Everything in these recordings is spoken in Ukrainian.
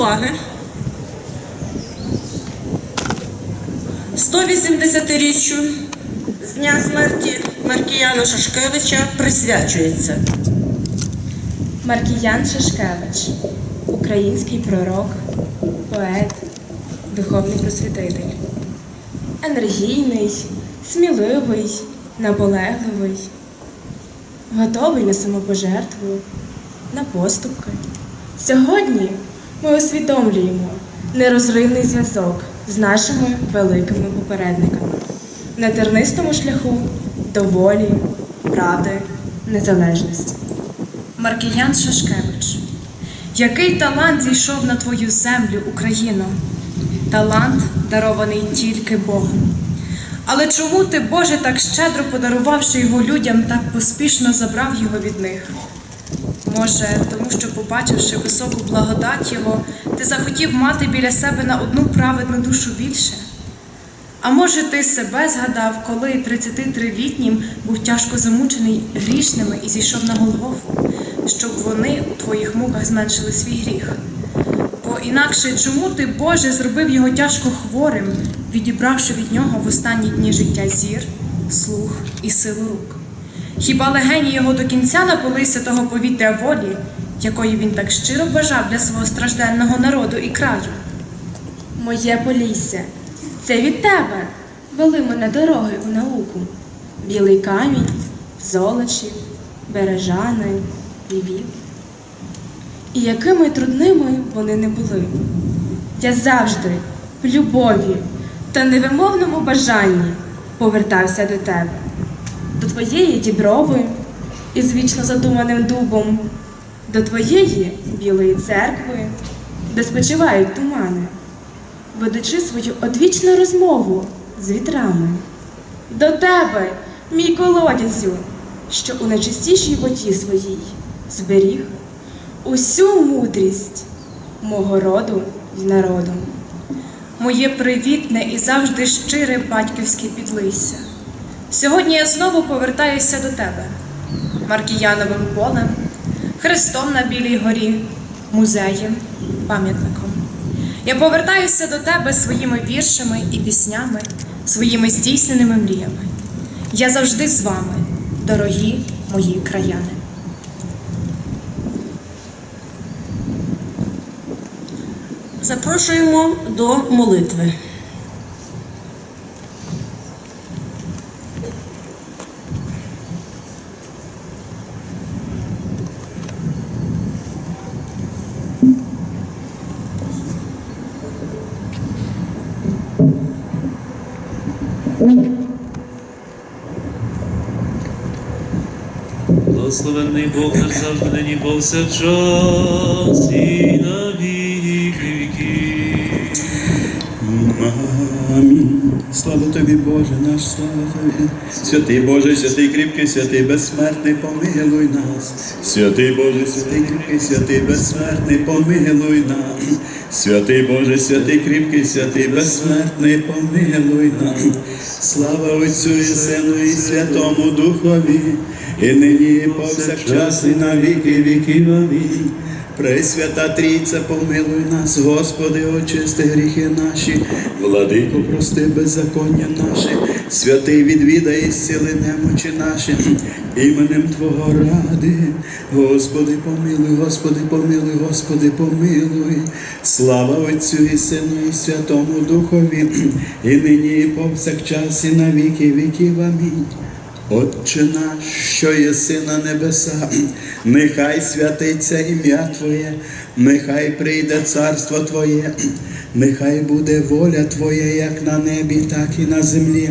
уваги. 180-річчю з дня смерті Маркіяна Шашкевича присвячується Маркіян Шашкевич, український пророк, поет, духовний просвітитель. Енергійний, сміливий, наполегливий, готовий на самопожертву, на поступки. Сьогодні ми усвідомлюємо нерозривний зв'язок з нашими великими попередниками на тернистому шляху до волі, правди, незалежності. Маркіян Шашкевич, який талант зійшов на твою землю, Україно? Талант, дарований тільки Богом. Але чому ти, Боже, так щедро подарувавши його людям, так поспішно забрав його від них? Може, тому що, побачивши високу благодать Його, ти захотів мати біля себе на одну праведну душу більше? А може, ти себе згадав, коли 33-літнім був тяжко замучений грішними і зійшов на Голгофу, щоб вони у твоїх муках зменшили свій гріх? Бо інакше чому ти, Боже, зробив його тяжко хворим, відібравши від нього в останні дні життя зір, слух і силу рук? Хіба легені його до кінця напилися того повітря волі, якої він так щиро бажав для свого стражденного народу і краю? Моє Полісся, це від тебе вели мене дороги у науку. Білий камінь, золочів, бережани, львів. І якими трудними вони не були. Я завжди в любові та невимовному бажанні повертався до тебе, твоєї діброви із вічно задуманим дубом, до твоєї білої церкви, де спочивають тумани ведучи свою одвічну розмову з вітрами. До тебе, мій колодязю, що у найчистішій воді своїй зберіг усю мудрість мого роду й народу. Моє привітне і завжди щире батьківське підлися. Сьогодні я знову повертаюся до тебе, Маркіяновим полем, Христом на Білій горі, музеєм, пам'ятником. Я повертаюся до тебе своїми віршами і піснями, своїми здійсненими мріями. Я завжди з вами, дорогі мої краяни. Запрошуємо до молитви. Благословенний Бог наш завжди нині повсякчас і на віки віків. Амінь. Слава тобі, Боже наш, слава тобі. Святий Боже, святий кріпкий, святий безсмертний, помилуй нас. Святий Боже, святий кріпкий, святий безсмертний, помилуй нас. Святий Боже, святий кріпкий, святий безсмертний, помилуй нас. Слава Отцю і Сину і Святому Духові, і нині, і повсякчас, і на віки віків. Амінь. Пресвята Трійця, помилуй нас, Господи, очисти гріхи наші, владико, прости беззаконня наші, святий відвідай і зціли немочі наші, іменем Твого ради. Господи, помилуй, Господи, помилуй, Господи, помилуй. Слава Отцю і Сину, і Святому Духові, і нині, і повсякчас, і на віки віків. Амінь. Отче наш, що єси на небеса, нехай святиться ім'я Твоє, нехай прийде царство Твоє, нехай буде воля Твоя, як на небі, так і на землі.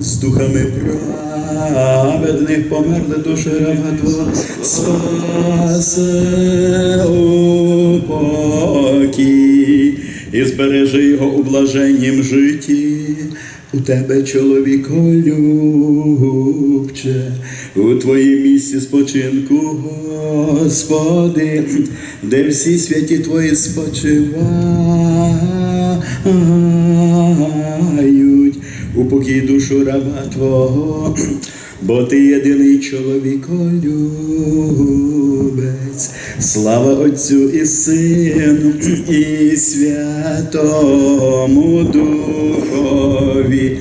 З духами праведних померли душі раба Твого, спасе упокій і збережи його у блаженнім житті. У тебе, чоловіко любче, у твоїм місці спочинку, Господи, де всі святі твої спочивають, упокій душу раба Твого, бо ти єдиний чоловіколюбець. Слава Отцю і Сину, і Святому Духові.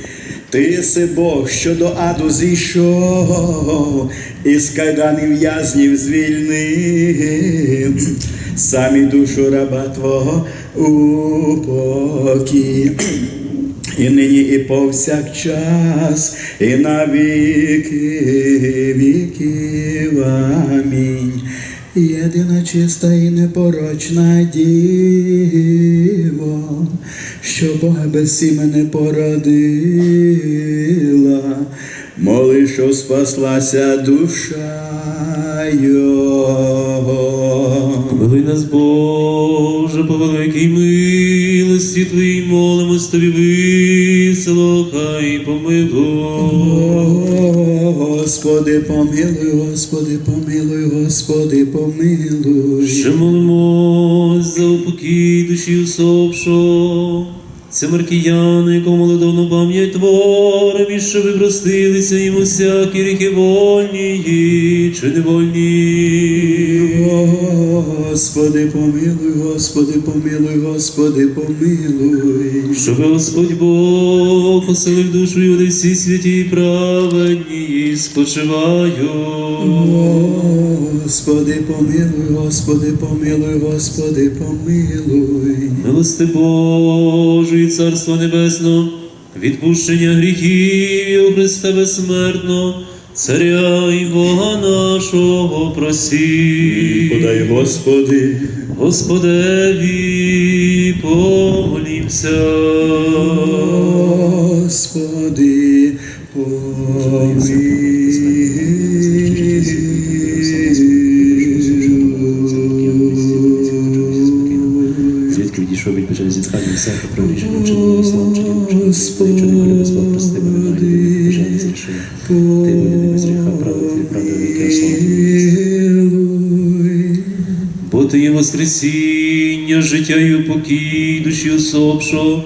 Ти си Бог, що до аду зійшов, із кайданів в'язнів звільнив, самі душу раба Твого упокій. І нині, і повсякчас, і на віки віків. Амінь. Єдина чиста і непорочна діво, що Бога без сімени породила, моли, що спаслася душа Його. Нас, Боже, по великій милості Твоїй, молимось Тобі, помилуй. Господи, помилуй, Господи, помилуй, Господи, помилуй. Ще молимось за упокій душі усопшого. Це маркіяни, якому молодовну пам'ять творим, і що ви простилися їм усякі ріки вольні чи невольні. Господи, помилуй, Господи, помилуй, Господи, помилуй. Щоб Господь Бог поселив душу і всі святі і праведні спочивають. Господи, помилуй, Господи, помилуй, Господи, помилуй. Милости Божої, Царство Небесного, відпущення гріхів і у Христа безсмертно, Царя і Бога нашого просі. Подай, Господи, Господеві помолімся. Господи, помилуй. Звідки відійшов від печалі зітхання, всяке прорішення, вчинення словом, чином, Ти Воскресіння, життя і упокій, душі усопшого,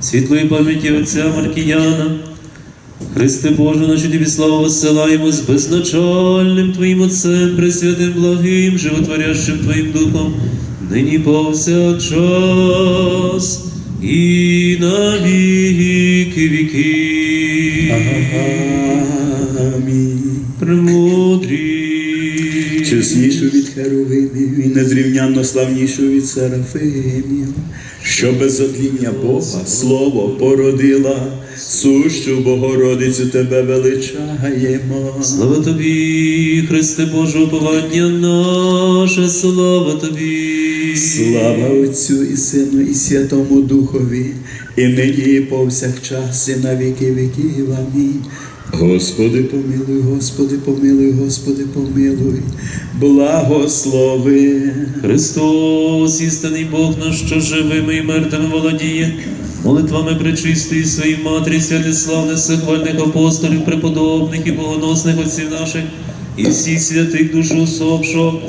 світлої пам'яті Отця Маркіяна. Христе Боже, наші тобі славу осилаємо з безначальним Твоїм Отцем, пресвятим благим, животворящим Твоїм Духом, нині повсякчас і на віки віки. Амінь. Премудрі. Чеснішу від херовимів і незрівнянно славнішу від серафимів, що без отління Бога слово породила, сущу Богородицю тебе величаємо. Слава тобі, Христе Боже, уповання наше, слава тобі. Слава Отцю і Сину, і Святому Духові, і нині, і повсякчас, і на віки віків. Амінь. Господи, помилуй, Господи, помилуй, Господи, помилуй, благослови. Христос, істинний Бог наш, що живими і мертвими володіє, молитвами пречистої своїй матері, святиславних, всехвальних апостолів, преподобних і богоносних отців наших, і всіх святих душ усопшого,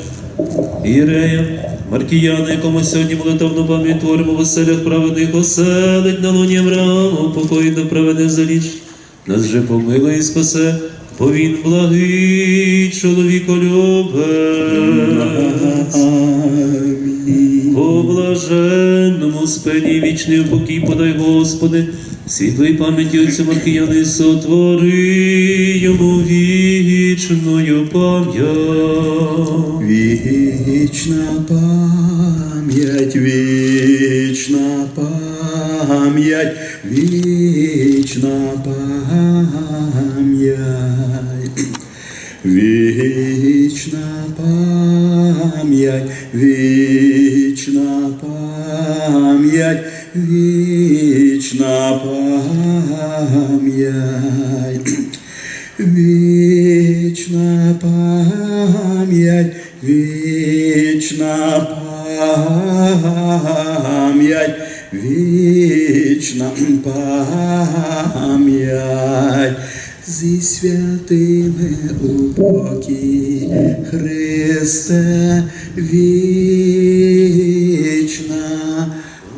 Ірея, Маркіяна, якому сьогодні молитовну пам'ять творимо в оселях праведних оселить на луні Аврааму, покої до праведних заліч. Нас же помилує і спасе, бо він благий чоловіколюбець. По блаженному спині вічний упокій подай, Господи, світлої пам'яті Отцю Маркіяни сотвори йому вічною пам'ять. Вічна пам'ять, вічна пам'ять, вічна пам'ять, вічна пам'ять, вічна пам'ять, вічна пам'ять. Христе вічна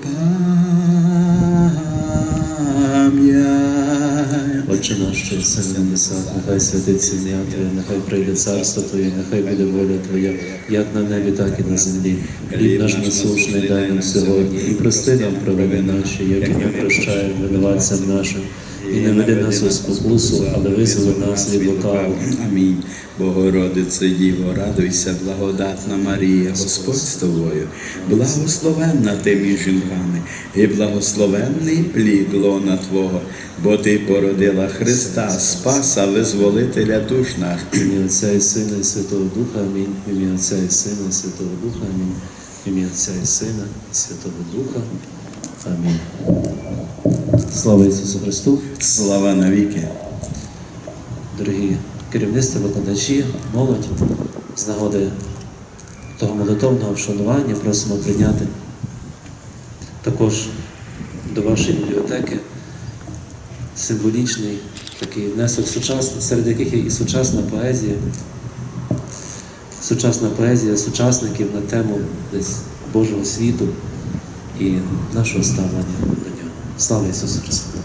пам'ять. Отче наш, що єси на небесах, нехай святиться ім'я Твоє, нехай прийде царство Твоє, нехай буде воля Твоя, як на небі, так і на землі. Хліб наш насушний дай нам сьогодні, і прости нам провини наші, як і ми прощаємо винуватцям нашим. І не веди нас у спокусу, але визволи нас від лукавого. Амінь. Богородице Діво, радуйся, благодатна Марія, Господь з тобою, благословенна ти між жінками, і благословенний плід лона Твого, бо Ти породила Христа, Спаса, Визволителя душ наших. В ім'я Отця і Сина, і Святого Духа, амінь. Ім'я Отця і Сина, і Святого Духа, амінь. Ім'я Отця і Сина, і Святого Духа. Амінь. Слава Ісусу Христу! Слава навіки. Дорогі керівництва, викладачі, молодь, з нагоди того молитовного вшанування просимо прийняти також до вашої бібліотеки символічний такий внесок сучасний, серед яких є і сучасна поезія, сучасна поезія сучасників на тему десь Божого світу і нашого ставлення до нього. Слава Ісусу Христу!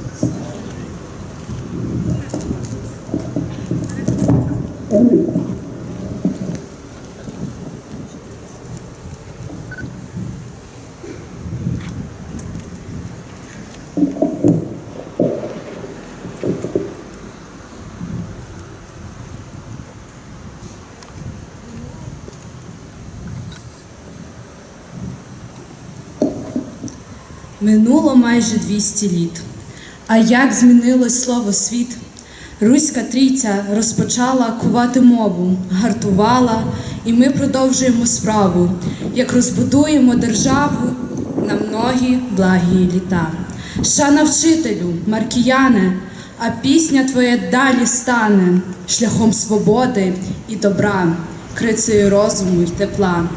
Минуло майже 200 літ. А як змінилось слово світ? Руська трійця розпочала кувати мову, гартувала, і ми продовжуємо справу, як розбудуємо державу на многі благі літа. Шана вчителю, маркіяне, а пісня твоя далі стане шляхом свободи і добра, крицею розуму й тепла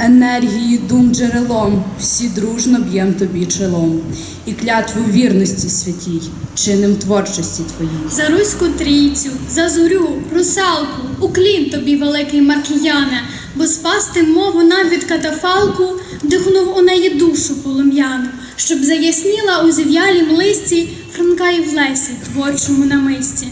енергії, дум джерелом, всі дружно б'єм тобі чолом, і клятву вірності святій, чиним творчості твоїй. За руську трійцю, за зорю, русалку, уклін тобі, великий маркіяне, бо спасти мову нам від катафалку, вдихнув у неї душу полум'яну, щоб заясніла у зів'ялім листі Франка і в лесі, творчому намисті.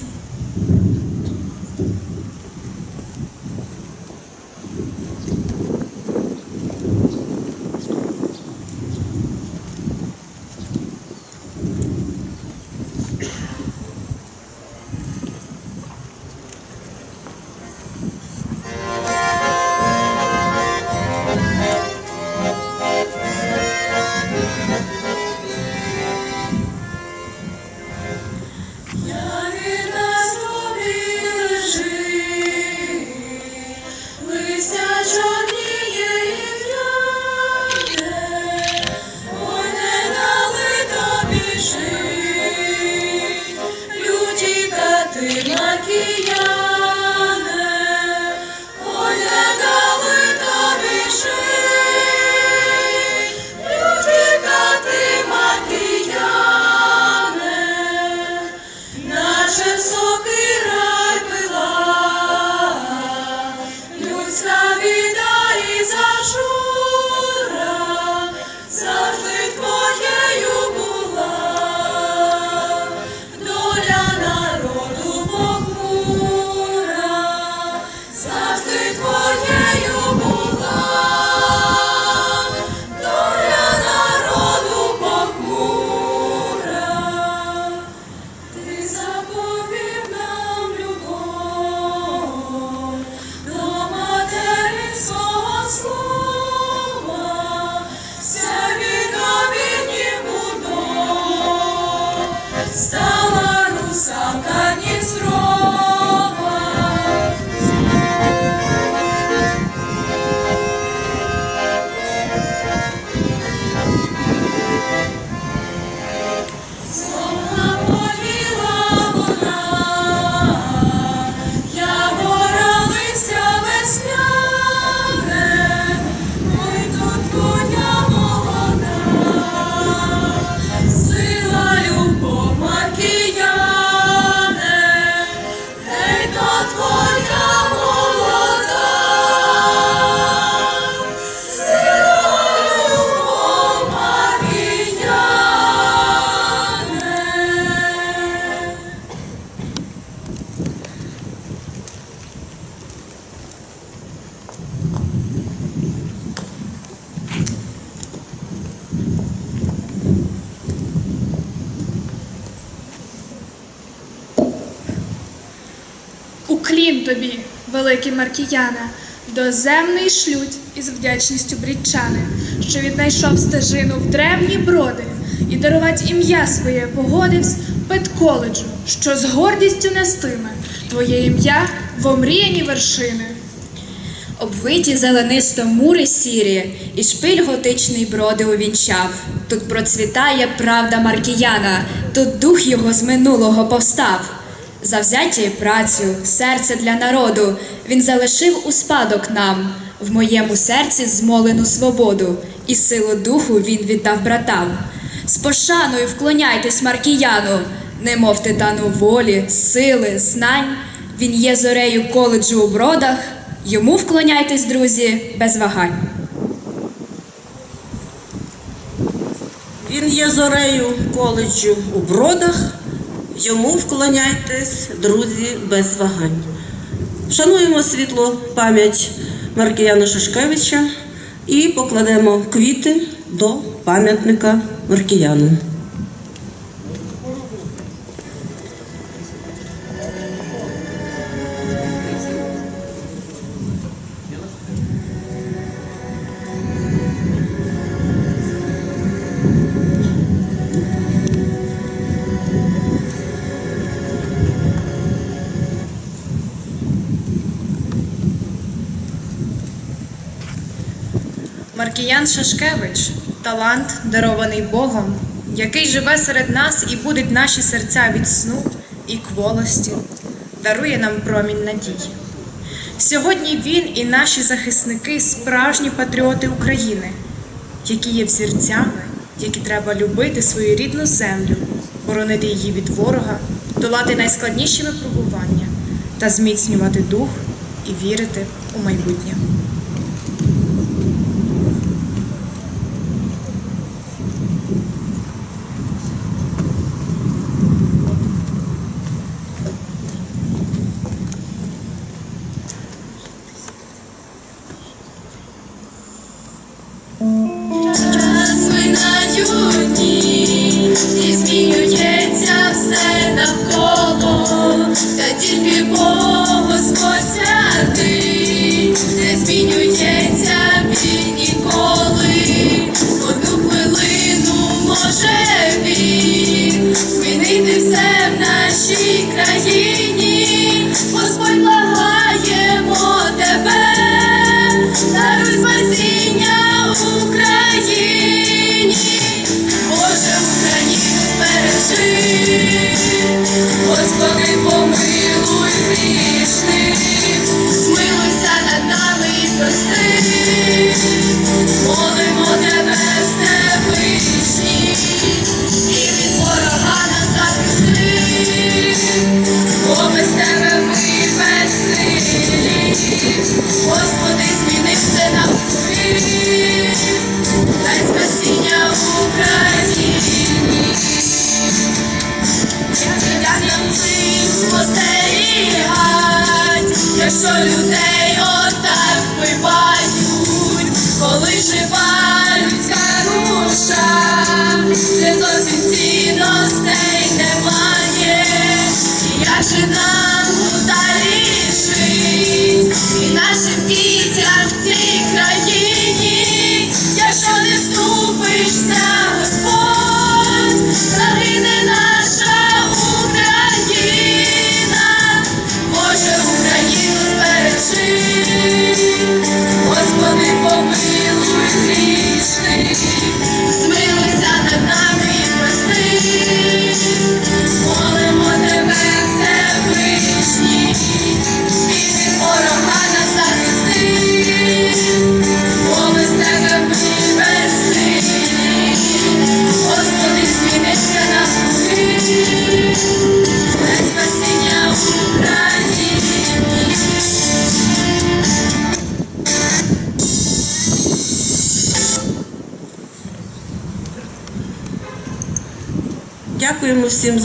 Великий Маркіяна, доземний шлють із вдячністю брідчани, що віднайшов стежину в древні броди і дарувати ім'я своє погодивсь педколеджу, що з гордістю нестиме твоє ім'я в омріяні вершини. Обвиті зеленисто мури сірі, і шпиль готичний броди увінчав. Тут процвітає правда Маркіяна, тут дух його з минулого повстав. Завзяття і працю, серце для народу він залишив у спадок нам. В моєму серці змолену свободу, і силу духу він віддав братам. З пошаною вклоняйтесь Маркіяну, немов титану волі, сили, знань. Він є зорею коледжу у бродах. Йому вклоняйтесь, друзі, без вагань. Він є зорею коледжу у бродах. Йому вклоняйтесь, друзі, без вагань. Шануємо світло пам'ять Маркіяна Шашкевича і покладемо квіти до пам'ятника Маркіяну. Маркіян Шашкевич талант, дарований Богом, який живе серед нас і будить наші серця від сну і кволості, дарує нам промінь надії. Сьогодні він і наші захисники справжні патріоти України, які є взірцями, які треба любити свою рідну землю, боронити її від ворога, долати найскладніші випробування та зміцнювати дух і вірити у майбутнє. Everybody absolute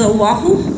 Então, o óculos